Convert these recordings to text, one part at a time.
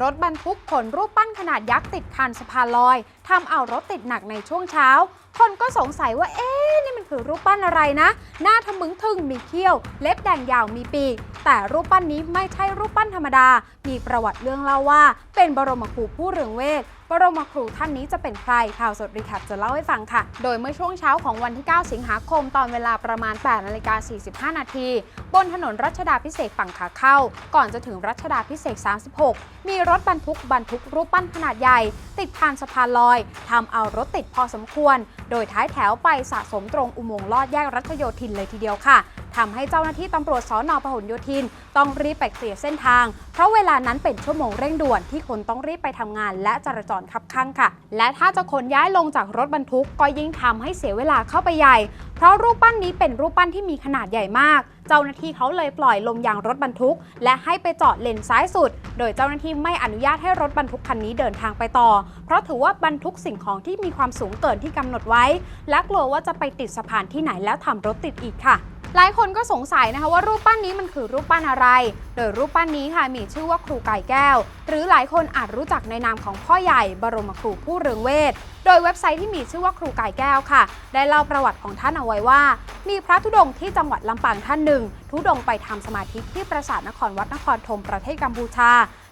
รถบรรทุกขนรูปปั้นขนาดยักษ์ติดคันสะพานลอยทำเอารถติดหนักในช่วงเช้า คนก็สงสัยว่าเอ๊ะนี่มันคือรูปปั้นอะไรนะ หน้าทะมึงทึ่งมีเขี้ยว เล็บแดงยาวมีปีก แต่รูปปั้นนี้ไม่ใช่รูปปั้นธรรมดา มีประวัติเรื่องเล่าว่า เป็นบรมครูผู้เรืองเวทบรมครูท่านนี้จะเป็นใครข่าวสดรีแคปจะเล่าให้ฟังค่ะ โดยเมื่อช่วงเช้าของวันที่ 9 สิงหาคมตอนเวลาประมาณ8นาฬิกา45 นาที บนถนนรัชดาพิเศษฝั่งขาเข้า ก่อนจะถึงรัชดาพิเศษ 36 มีรถบรรทุกบรรทุกรูปปั้นขนาดใหญ่ ติดคานสะพานลอยทำเอารถติดพอสมควร โดยท้ายแถวไปสะสมตรงอุโมงค์ลอดแยกรัชโยธินเลยทีเดียวค่ะ ทำให้เจ้าหน้าที่ตำรวจสอนอพหลโยธิน ต้องรีบไปเคลียร์เส้นทาง เพราะเวลานั้นเป็นชั่วโมงเร่งด่วนที่คนต้องรีบไปทำงาน และจราจรคับข้างค่ะ และถ้าจะขนย้ายลงจากรถบรรทุกก็ยิ่งทำให้เสียเวลาเข้าไปใหญ่ เพราะรูปปั้นนี้เป็นรูปปั้นที่มีขนาดใหญ่มาก เจ้าหน้าที่เขาเลยปล่อยลมยางรถบรรทุก และให้ไปจอดเลนซ้ายสุด โดยเจ้าหน้าที่ไม่อนุญาตให้รถบรรทุกคันนี้เดินทางไปต่อ เพราะถือว่าบรรทุกสิ่งของที่มีความสูงเกินที่กำหนดไว้ และกลัวว่าจะไปติดสะพานที่ไหนแล้วทำรถติดอีกค่ะ หลายคนก็สงสัยนะคะว่ารูปปั้นนี้มันคือรูปปั้นอะไร โดยรูปปั้นนี้ค่ะมีชื่อว่าครูไก่แก้ว หรือหลายคนอาจรู้จักในนามของพ่อใหญ่บรมครูผู้เรืองเวท โดยเว็บไซต์ที่มีชื่อว่าครูไก่แก้วค่ะ ได้เล่าประวัติของท่านเอาไว้ว่า มีพระธุดงค์ที่จังหวัดลำปางท่านหนึ่งทุดงไปทำสมาธิที่ปราสาทนครวัดนครธมประเทศกัมพูชา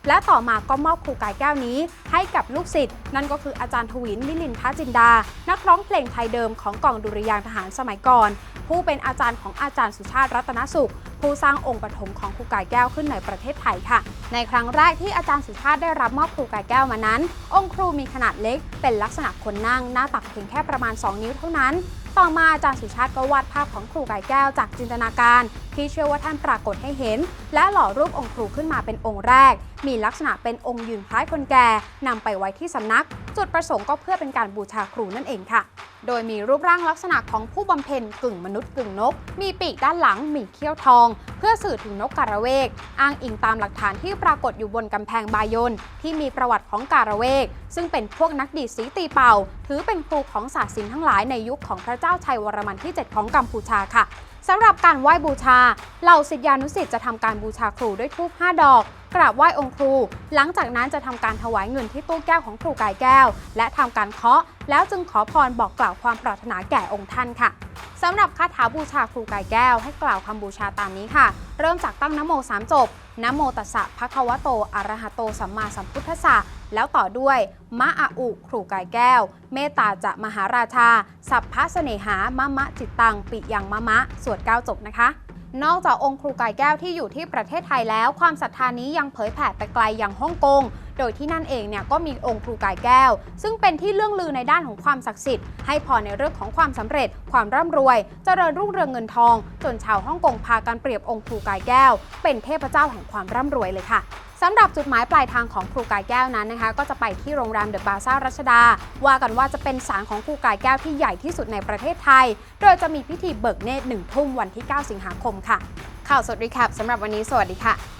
และต่อมาก็มอบครูกายแก้วนี้ให้กับลูกศิษย์นั่นก็คืออาจารย์ทวินมิลินทจินดา นักร้องเพลงไทยเดิมของกองดุริยางค์ทหารสมัยก่อน ผู้เป็นอาจารย์ของอาจารย์สุชาติรัตนสุข ผู้สร้างองค์ปฐมของครูกายแก้วขึ้นในประเทศไทยค่ะ ในครั้งแรกที่อาจารย์สุชาติได้รับมอบครูกายแก้วมานั้น องค์ครูมีขนาดเล็ก เป็นลักษณะคนนั่งหน้าตักเพียงแค่ประมาณ 2 นิ้วเท่านั้น ต่อมาอาจารย์สุชาติก็วาดภาพของครูกายแก้วจากจินตนาการ ที่เชื่อว่าท่านปรากฏให้เห็น และหล่อรูปองค์ครูขึ้นมาเป็นองค์แรก มีลักษณะเป็นองค์ยืนคล้ายคนแก่นำไปไว้ที่สำนัก จุดประสงค์ก็เพื่อเป็นการบูชาครูนั่นเองค่ะ โดยมีรูปร่างลักษณะของผู้บำเพ็ญกึ่งมนุษย์กึ่งนก มีปีกด้านหลังมีเขี้ยวทอง เพื่อสื่อถึงนกการะเวก อ้างอิงตามหลักฐานที่ปรากฏอยู่บนกำแพงบายนที่มีประวัติของการะเวก ซึ่งเป็นพวกนักดีดสีตีเป่า ถือเป็นครูของศาสตร์ศิลป์ทั้งหลายในยุคของพระเจ้าชัยวรมันที่ 7 ของกัมพูชาค่ะ สำหรับการไหว้บูชา เหล่าศิษยานุศิษย์จะทำการบูชาครูด้วยธูป5ดอก กราบไหว้องค์ครู หลังจากนั้นจะทำการถวายเงินที่ตู้แก้วของครูกายแก้ว และทำการเคาะ แล้วจึงขอพรบอกกล่าวความปรารถนาแก่องค์ท่านค่ะสำหรับคาถาบูชาครูกายแก้ว ให้กล่าวคำบูชาตามนี้ค่ะ เริ่มจากตั้งนโมสามจบนโมตัสสะภะคะวะโตอะระหะโตสัมมาสัมพุทธัสสะ แล้วต่อด้วย มะอาอุครูกายแก้ว เมตตาจะมหาราชา สัพพะเสนหามะมะจิตตัง ปิยังมะมะ สวดเก้าจบนะคะนอกจากองค์ครูกายแก้วที่อยู่ที่ประเทศไทยแล้ว ความศรัทธานี้ยังเผยแผ่ไปไกลอย่างฮ่องกง โดยที่นั่นเองเนี่ยก็มีองค์ครูกายแก้ว ซึ่งเป็นที่เรื่องลือในด้านของความศักดิ์สิทธิ์ให้พรในเรื่องของความสำเร็จ ความร่ำรวย เจริญรุ่งเรืองเงินทอง จนชาวฮ่องกงพากันเปรียบองค์ครูกายแก้ว เป็นเทพเจ้าแห่งความร่ำรวยเลยค่ะสำหรับจุดหมายปลายทางของครูกายแก้วนั้นนะคะ ก็จะไปที่โรงแรมเดอะบาซ่ารัชดา ว่ากันว่าจะเป็นศาลของครูกายแก้วที่ใหญ่ที่สุดในประเทศไทย โดยจะมีพิธีเบิกเนตรหนึ่งทุ่มวันที่ 9 สิงหาคมค่ะ ข่าวสดรีแคปสำหรับวันนี้สวัสดีค่ะ